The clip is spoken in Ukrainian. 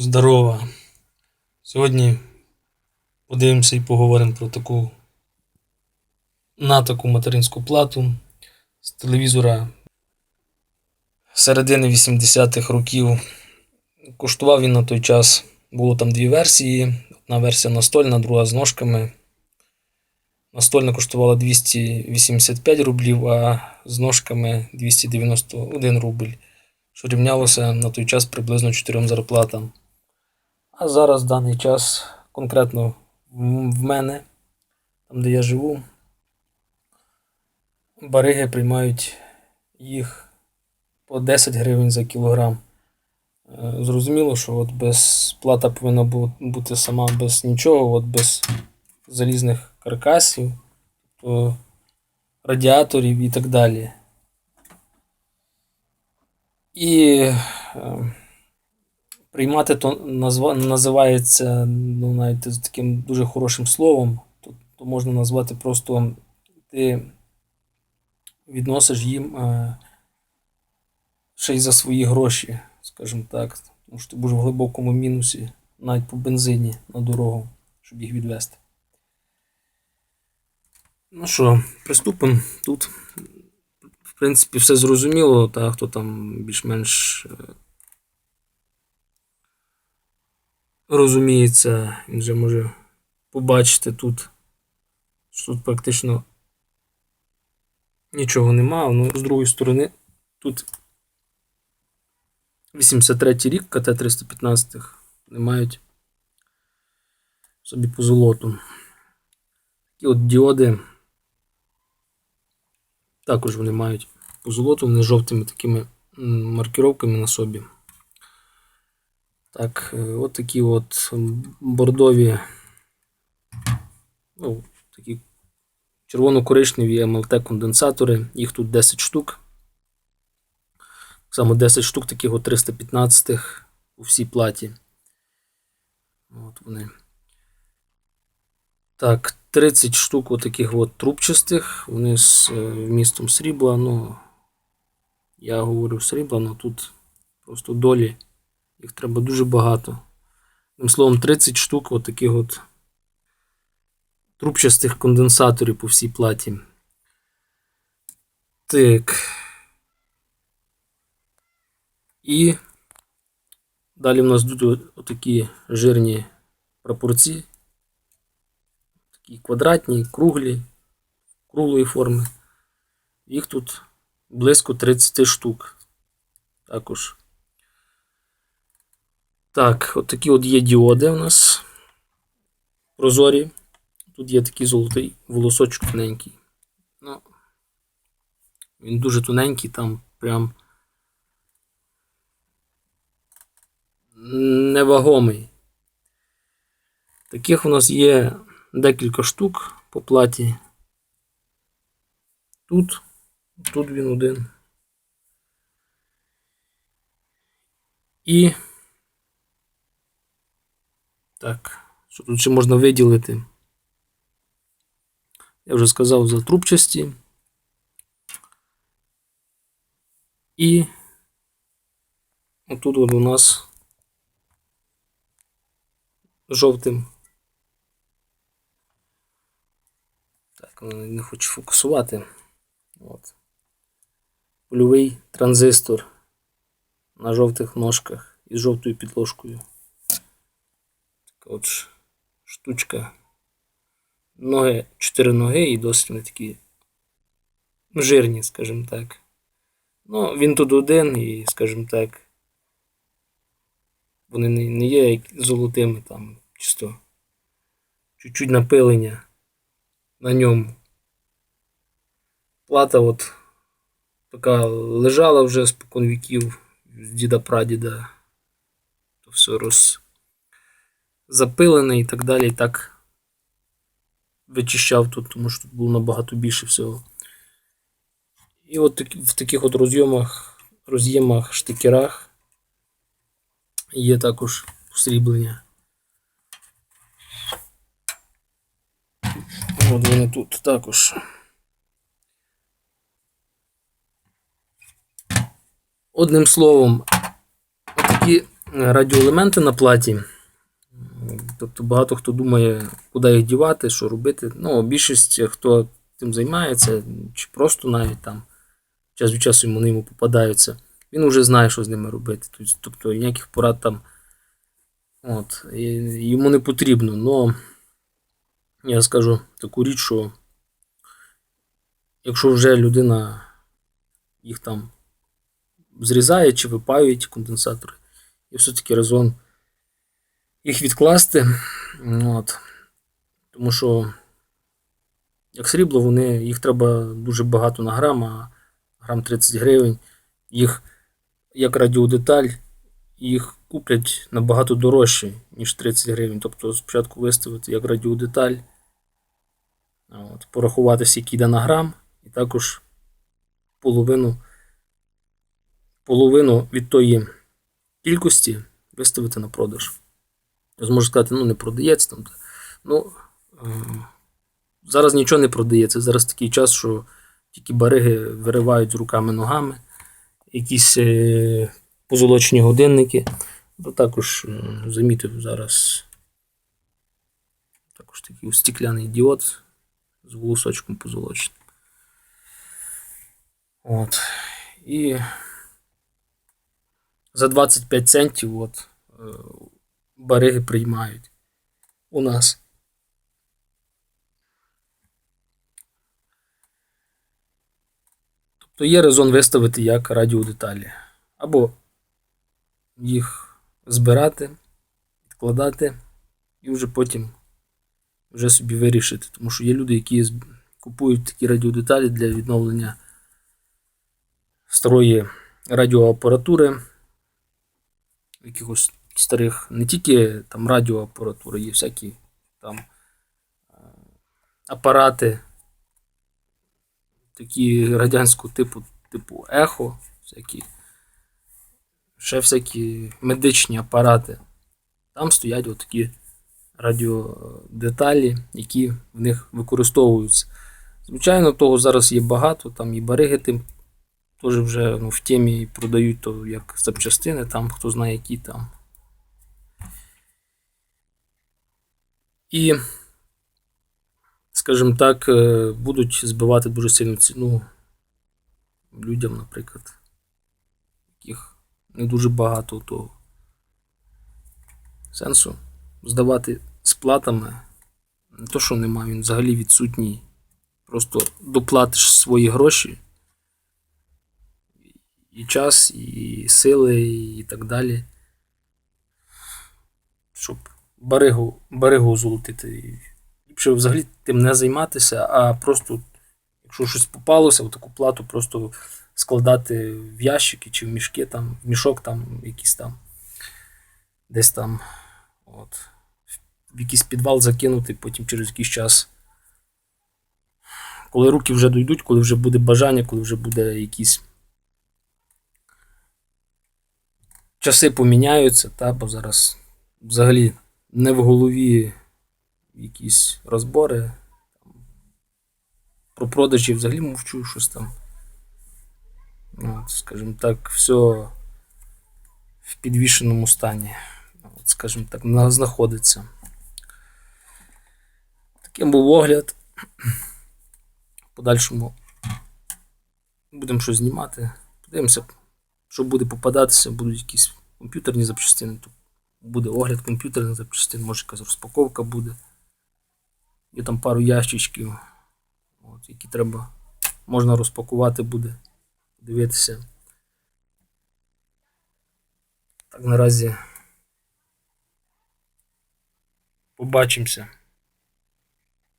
Здорова. Сьогодні подивимося і поговоримо про таку на таку материнську плату з телевізора середини 80-х років. Коштував він на той час. Було там дві версії. Одна версія настольна, друга з ножками. Настольна коштувала 285 рублів, а з ножками 291 рубль, що рівнялося на той час приблизно 4 зарплатам. А зараз в даний час, конкретно в мене, там де я живу, бариги приймають їх по 10 гривень за кілограм. Е, Зрозуміло, що от без плата повинна бути сама без нічого, от без залізних каркасів, то радіаторів і так далі. І е, приймати то називається ну, навіть таким дуже хорошим словом, то, то можна назвати просто ти відносиш їм е, ще й за свої гроші, скажімо так. Тому що ти будеш в глибокому мінусі навіть по бензині на дорогу, щоб їх відвести. Ну що, приступимо. Тут, в принципі, все зрозуміло, та хто там більш-менш е, розуміється, він вже може побачити тут, що тут практично нічого нема. Ну, з другої сторони, тут 83 рік КТ-315 не мають собі по золоту. Такі от діоди. Також вони мають по золоту, вони жовтими такими маркіровками на собі. Так, е, от такі от бордові, ну, такі червоно-коричневі МЛТ-конденсатори. Їх тут 10 штук. Само 10 штук таких от 315 у всій платі. От вони. Так, 30 штук отаких от трубчастих. Вони з е, вмістом срібла. Ну, я говорю срібла, але тут просто долі. Їх треба дуже багато. Одним словом, 30 штук отаких от трубчастих конденсаторів по всій платі. Так. І далі в нас йдуть отакі жирні прапорці. Такі квадратні, круглі, круглої форми. Їх тут близько 30 штук. Також. Так, от такі от є діоди у нас. Прозорі. Тут є такий золотий волосочок тоненький. Ну, він дуже тоненький, там прям невагомий. Таких у нас є декілька штук по платі. Тут, тут він один. І так, що тут ще можна виділити? Я вже сказав за трубчасті. І отут от у нас жовтим. Так, не хочу фокусувати. От. Польовий транзистор на жовтих ножках із жовтою підложкою. От штучка. Ноги, чотири ноги і досить вони такі жирні, скажімо так. Ну, він тут один і, скажімо так, вони не, є як золотими там, чисто чуть-чуть напилення на ньому. Плата от така лежала вже спокон віків з діда прадіда. То все роз запилене і так далі. І так вичищав тут, тому що тут було набагато більше всього. І от в таких от роз'ємах, роз'ємах, штикерах є також посріблення. От вони тут також. Одним словом, такі радіоелементи на платі. Тобто багато хто думає, куди їх дівати, що робити. Ну, більшість, хто тим займається, чи просто навіть там час від часу йому попадаються, він вже знає, що з ними робити. Тобто- ніяких порад там от, йому не потрібно. Но я скажу таку річ, що якщо вже людина їх там зрізає чи випаює конденсатори, і все-таки резон їх відкласти. От. Тому що, як срібло, вони, їх треба дуже багато на грам, а грам 30 гривень. Їх, як радіодеталь, їх куплять набагато дорожче, ніж 30 гривень. Тобто спочатку виставити як радіодеталь, от, порахувати, скільки йде на грам, і також половину, половину від тої кількості виставити на продаж. Зможу сказати, ну не продається там. Ну, е, зараз нічого не продається. Зараз такий час, що тільки бариги виривають руками ногами, якісь е, позолочені годинники. Ну, також е, замітив зараз також такий стекляний діод з волосочком позолоченим. От. І за 25 центів от, бариги приймають у нас. Тобто є резон виставити як радіодеталі. Або їх збирати, відкладати і вже потім вже собі вирішити. Тому що є люди, які купують такі радіодеталі для відновлення старої радіоапаратури, якихось старих, не тільки там радіоапаратури, є всякі там е, апарати, такі радянського типу, типу ехо, всякі, ще всякі медичні апарати. Там стоять отакі радіодеталі, які в них використовуються. Звичайно, того зараз є багато, там і бариги тим теж вже ну, в темі продають то як запчастини, там хто знає які там. І, скажімо так, е, будуть збивати дуже сильно ціну людям, наприклад, яких не дуже багато того сенсу здавати з платами. Не то, що немає, він взагалі відсутній. Просто доплатиш свої гроші, і час, і сили, і так далі. Щоб баригу, баригу золотити. Ліпше взагалі тим не займатися, а просто, якщо щось попалося, в таку плату просто складати в ящики чи в мішки, там, в мішок там якийсь там, десь там, от, в якийсь підвал закинути, потім через якийсь час. Коли руки вже дійдуть, коли вже буде бажання, коли вже буде якісь часи поміняються, та, бо зараз взагалі не в голові якісь розбори. Про продажі взагалі мовчу щось там. От, скажімо так, все в підвішеному стані. От, скажімо так, знаходиться. Таким був огляд. В подальшому будемо щось знімати. Подивимося, що буде попадатися, будуть якісь комп'ютерні запчастини. Буде огляд комп'ютерних запчастин, може якась розпаковка буде. Є там пару ящичків, от, які треба можна розпакувати буде, дивитися. Так, наразі побачимося.